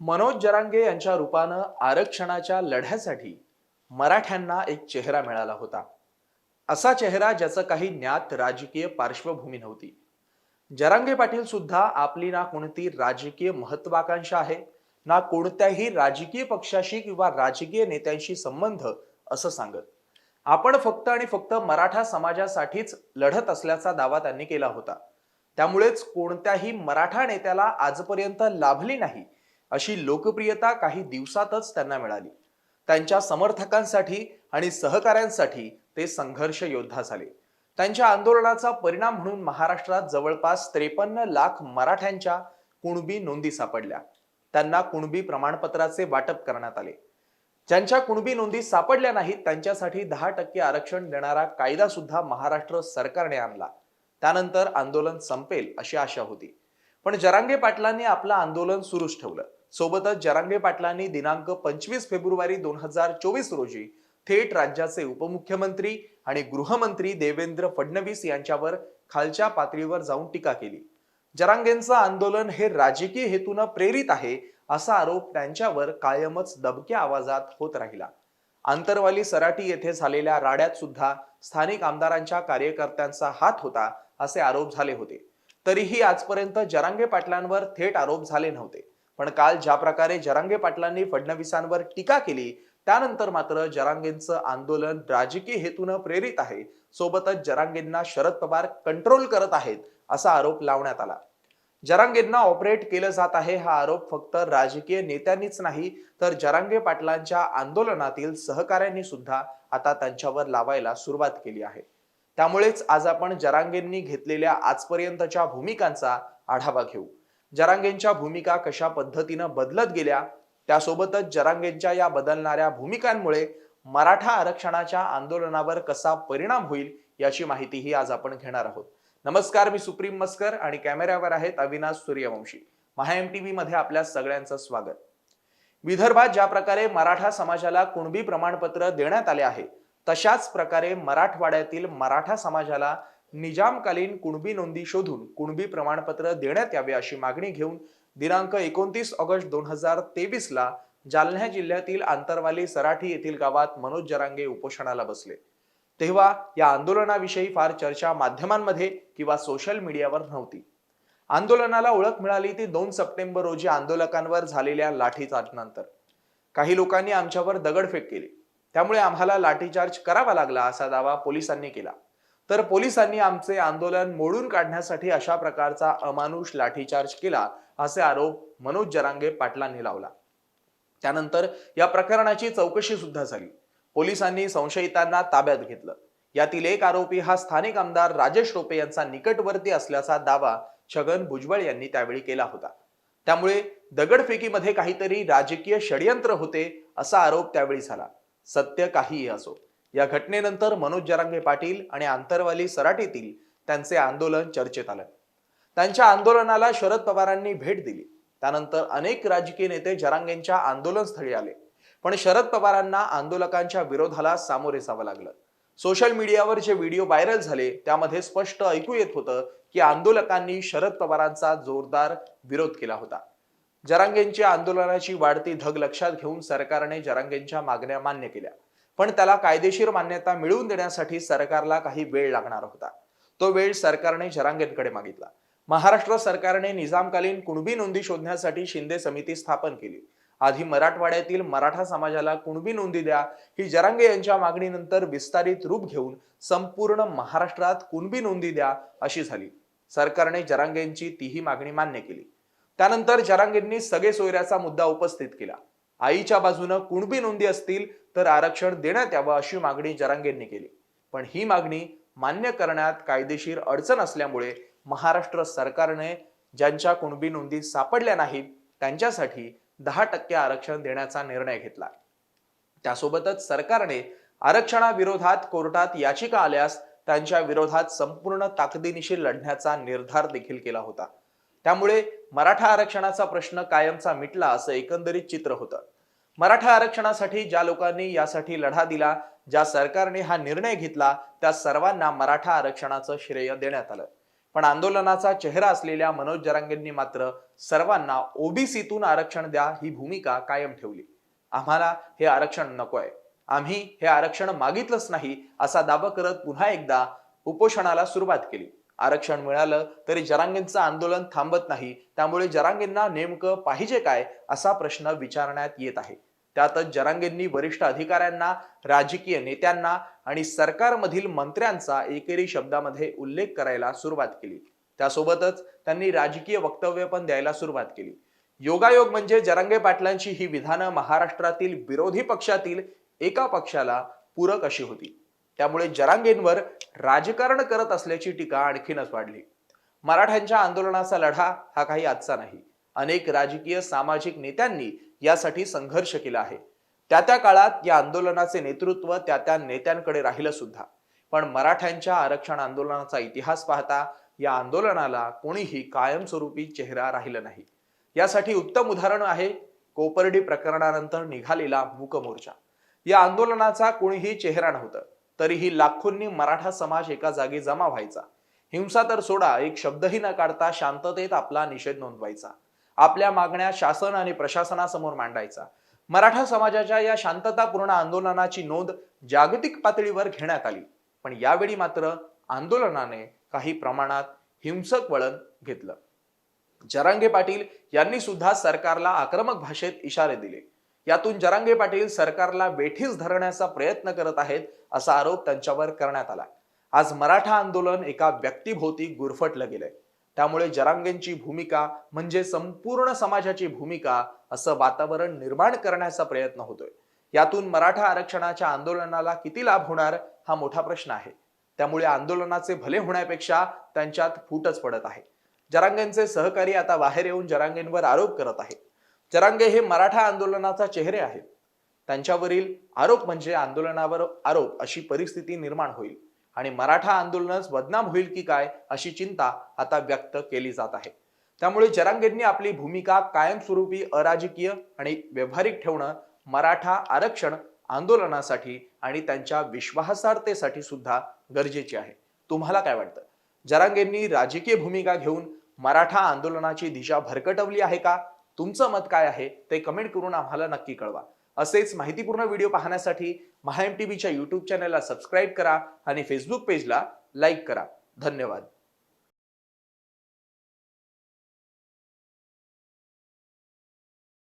मनोज जरांगे यांच्या रूपानं आरक्षणाच्या लढ्यासाठी मराठ्यांना एक चेहरा मिळाला होता. असा चेहरा ज्याचं काही ज्ञात राजकीय पार्श्वभूमी नव्हती. जरांगे पाटील सुद्धा आपली ना कोणती राजकीय महत्वाकांक्षा आहे ना कोणत्याही राजकीय पक्षाशी किंवा राजकीय नेत्यांशी संबंध असं सांगत. आपण फक्त आणि फक्त मराठा समाजासाठीच लढत असल्याचा दावा त्यांनी केला होता. त्यामुळेच कोणत्याही मराठा नेत्याला आजपर्यंत लाभली नाही अशी लोकप्रियता काही दिवसातच त्यांना मिळाली. त्यांच्या समर्थकांसाठी आणि सहकाऱ्यांसाठी ते संघर्ष योद्धा झाले. त्यांच्या आंदोलनाचा परिणाम म्हणून महाराष्ट्रात जवळपास त्रेपन्न लाख मराठ्यांच्या कुणबी नोंदी सापडल्या. त्यांना कुणबी प्रमाणपत्राचे वाटप करण्यात आले. ज्यांच्या कुणबी नोंदी सापडल्या नाहीत त्यांच्यासाठी दहा टक्के आरक्षण देणारा कायदा सुद्धा महाराष्ट्र सरकारने आणला. त्यानंतर आंदोलन संपेल अशी आशा होती. पण जरांगे पाटलांनी आपलं आंदोलन सुरूच ठेवलं. सोबतच जरांगे पाटलांनी दिनांक पंचवीस फेब्रुवारी दोन हजार चोवीस रोजी थेट राज्याचे उपमुख्यमंत्री आणि गृहमंत्री देवेंद्र फडणवीस यांच्यावर खालच्या पातळीवर जाऊन टीका केली. जरांगेंचं आंदोलन हे राजकीय हेतून प्रेरित आहे असा आरोप त्यांच्यावर कायमच दबक्या आवाजात होत राहिला. आंतरवाली सराटी येथे झालेल्या राड्यात सुद्धा स्थानिक आमदारांच्या कार्यकर्त्यांचा हात होता असे आरोप झाले होते. तरीही आजपर्यंत जरांगे पाटलांवर थेट आरोप झाले नव्हते. पण काल ज्या प्रकारे जरांगे पाटलांनी फडणवीसांवर टीका केली त्यानंतर मात्र जरांगेंचं आंदोलन राजकीय हेतून प्रेरित आहे. सोबतच जरांगेंना शरद पवार कंट्रोल करत आहेत असा आरोप लावण्यात आला. जरांगेंना ऑपरेट केलं जात आहे हा आरोप फक्त राजकीय नेत्यांनीच नाही तर जरांगे पाटलांच्या आंदोलनातील सहकाऱ्यांनी सुद्धा आता त्यांच्यावर लावायला सुरुवात केली आहे. त्यामुळेच आज आपण जरांगेंनी घेतलेल्या आजपर्यंतच्या भूमिकांचा आढावा घेऊ. जरांगेंच्या भूमिका कशा पद्धतीनं बदलत गेल्या त्यासोबतच जरांगेंच्या या बदलणाऱ्या भूमिकांमुळे मराठा आरक्षणाच्या आंदोलनावर कसा परिणाम होईल याची माहितीही आज आपण घेणार आहोत. नमस्कार मी सुप्रीम मस्कर आणि कॅमेऱ्यावर आहेत अविनाश सूर्यवंशी. महा एम टीव्ही मध्ये आपल्या सगळ्यांचं स्वागत. विदर्भात ज्या प्रकारे मराठा समाजाला कुणबी प्रमाणपत्र देण्यात आले आहे तशाच प्रकारे मराठवाड्यातील मराठा समाजाला निजामकालीन कुणबी नोंदी शोधून कुणबी प्रमाणपत्र देण्यात यावे अशी मागणी घेऊन दिनांक एकोणतीस ऑगस्ट दोन हजार तेवीस ला जालना जिल्ह्यातील आंतरवाली सराठी येथील गावात मनोज जरांगे उपोषणाला बसले. तेव्हा या आंदोलनाविषयी फार चर्चा माध्यमांमध्ये किंवा सोशल मीडियावर नव्हती. आंदोलनाला ओळख मिळाली ती दोन सप्टेंबर रोजी आंदोलकांवर झालेल्या लाठीचार्जनंतर. काही लोकांनी आमच्यावर दगडफेक केली. त्यामुळे आम्हाला लाठीचार्ज करावा लागला असा दावा पोलिसांनी केला. तर पोलिसांनी आमचे आंदोलन मोडून काढण्यासाठी अशा प्रकारचा अमानुष लाठीचार्ज केला असे आरोप मनोज जरांगे पाटलांनी लावला. त्यानंतर या प्रकरणाची चौकशी सुद्धा झाली. पोलिसांनी संशयितांना ताब्यात घेतलं. यातील एक आरोपी हा स्थानिक आमदार राजेश टोपे यांचा निकटवर्ती असल्याचा दावा छगन भुजबळ यांनी त्यावेळी केला होता. त्यामुळे दगडफेकीमध्ये काहीतरी राजकीय षडयंत्र होते असा आरोप त्यावेळी झाला. सत्य काहीही असो. या घटनेनंतर मनोज जरांगे पाटील आणि आंतरवाली सराटीतील त्यांचे आंदोलन चर्चेत आलं. त्यांच्या आंदोलनाला शरद पवारांनी भेट दिली. त्यानंतर अनेक राजकीय नेते जरांगेंच्या आंदोलनस्थळी आले. पण शरद पवारांना आंदोलकांच्या विरोधाला सामोरे जावं लागलं. सोशल मीडियावर जे व्हिडिओ व्हायरल झाले त्यामध्ये स्पष्ट ऐकू येत होतं की आंदोलकांनी शरद पवारांचा जोरदार विरोध केला होता. जरांगेंच्या आंदोलनाची वाढती धग लक्षात घेऊन सरकारने जरांगेंच्या मागण्या मान्य केल्या. पण त्याला कायदेशीर मान्यता मिळवून देण्यासाठी सरकारला काही वेळ लागणार होता. तो वेळ सरकारने जरांगेंकडे मागितला. महाराष्ट्र सरकारने निजामकालीन कुणबी नोंदी शोधण्यासाठी शिंदे समिती स्थापन केली. आधी मराठवाड्यातील मराठा समाजाला कुणबी नोंदी द्या ही जरांगे यांच्या मागणीनंतर विस्तारित रूप घेऊन संपूर्ण महाराष्ट्रात कुणबी नोंदी द्या अशी झाली. सरकारने जरांगेंची तीही मागणी मान्य केली. त्यानंतर जरांगेंनी सगळे सोयऱ्याचा मुद्दा उपस्थित केला. आईच्या बाजूनं कुणबी नोंदी असतील तर आरक्षण देण्यात यावं अशी मागणी जरांगेंनी केली. पण ही मागणी मान्य करण्यात कायदेशीर अडचण असल्यामुळे महाराष्ट्र सरकारने ज्यांच्या कुणबी नोंदी सापडल्या नाहीत त्यांच्यासाठी दहा टक्के आरक्षण देण्याचा निर्णय घेतला. त्यासोबतच सरकारने आरक्षणाविरोधात कोर्टात याचिका आल्यास त्यांच्या विरोधात संपूर्ण ताकदीनिशी लढण्याचा निर्धार देखील केला होता. त्यामुळे मराठा आरक्षणाचा प्रश्न कायमचा मिटला असं एकंदरीत चित्र होतं. मराठा आरक्षणासाठी ज्या लोकांनी यासाठी लढा दिला ज्या सरकारने हा निर्णय घेतला त्या सर्वांना मराठा आरक्षणाचं श्रेय देण्यात आलं. पण आंदोलनाचा चेहरा असलेल्या मनोज जरांगेंनी मात्र सर्वांना ओबीसीतून आरक्षण द्या ही भूमिका कायम ठेवली. आम्हाला हे आरक्षण नकोय. आम्ही हे आरक्षण मागितलंच नाही असा दावा करत पुन्हा एकदा उपोषणाला सुरुवात केली. आरक्षण मिळालं तरी जरांगींचं आंदोलन थांबत नाही. त्यामुळे जरांगेंना नेमकं पाहिजे काय असा प्रश्न विचारण्यात येत आहे. त्यातच जरांगींनी वरिष्ठ अधिकाऱ्यांना राजकीय नेत्यांना आणि सरकारमधील मंत्र्यांचा एकेरी शब्दामध्ये उल्लेख करायला सुरुवात केली. त्यासोबतच त्यांनी राजकीय वक्तव्य पण द्यायला सुरुवात केली. योगायोग म्हणजे जरांगे पाटलांची ही विधानं महाराष्ट्रातील विरोधी पक्षातील एका पक्षाला पूरक अशी होती. त्यामुळे जरांगेंवर राजकारण करत असल्याची टीका आणखीनच वाढली. मराठ्यांच्या आंदोलनाचा लढा हा काही आजचा नाही. अनेक राजकीय सामाजिक नेत्यांनी यासाठी संघर्ष केला आहे. त्या त्या काळात या आंदोलनाचे नेतृत्व त्या त्या नेत्यांकडे राहिलं सुद्धा. पण मराठ्यांच्या आरक्षण आंदोलनाचा इतिहास पाहता या आंदोलनाला कोणीही कायमस्वरूपी चेहरा राहिला नाही. यासाठी उत्तम उदाहरण आहे कोपर्डी प्रकरणानंतर निघालेला मूक मोर्चा. या आंदोलनाचा कोणीही चेहरा नव्हतं. तरीही लाखोंनी मराठा समाज एका जागी जमा व्हायचा. हिंसा तर सोडा एक शब्दही न काढता शांततेत आपला निषेध नोंदवायचा. आपल्या मागण्या शासन आणि प्रशासनासमोर मांडायचा. मराठा समाजाच्या या शांततापूर्ण आंदोलनाची नोंद जागतिक पातळीवर घेण्यात आली. पण यावेळी मात्र आंदोलनाने काही प्रमाणात हिंसक वळण घेतलं. जरांगे पाटील यांनी सुद्धा सरकारला आक्रमक भाषेत इशारे दिले. यातून जरांगे पाटील सरकारला वेठीस धरण्याचा प्रयत्न करत आहेत असा आरोप त्यांच्यावर करण्यात आला आज मराठा आंदोलन एका व्यक्तीभोवती गुरफटलं गेलंय. त्यामुळे जरांगेंची भूमिका म्हणजे संपूर्ण समाजाची भूमिका असं वातावरण निर्माण करण्याचा प्रयत्न होतोय. यातून मराठा आरक्षणाच्या आंदोलनाला किती लाभ होणार हा मोठा प्रश्न आहे. त्यामुळे आंदोलनाचे भले होण्यापेक्षा त्यांच्यात फूटच पडत आहे. जरांगेंचे सहकारी आता बाहेर येऊन जरांगेंवर आरोप करत आहेत. जरांगे हे मराठा आंदोलनाचा चेहरे आहेत. त्यांच्यावरील आरोप म्हणजे आंदोलनावर आरोप अशी परिस्थिती निर्माण होईल आणि मराठा आंदोलनच बदनाम होईल की काय अशी चिंता आता व्यक्त केली जात आहे. त्यामुळे जरांगेंनी आपली भूमिका कायमस्वरूपी अराजकीय आणि व्यावहारिक ठेवणं मराठा आरक्षण आंदोलनासाठी आणि त्यांच्या विश्वासार्हतेसाठी सुद्धा गरजेचे आहे. तुम्हाला काय वाटतं? जरांगेंनी राजकीय भूमिका घेऊन मराठा आंदोलनाची दिशा भरकटवली आहे का? तुमचं मत काय आहे ते कमेंट करून आम्हाला नक्की कळवा. असेच माहितीपूर्ण व्हिडिओ पाहण्यासाठी महाएम टी टीव्हीच्या युट्यूब चॅनलला सबस्क्राईब करा आणि फेसबुक पेजला लाईक करा. धन्यवाद.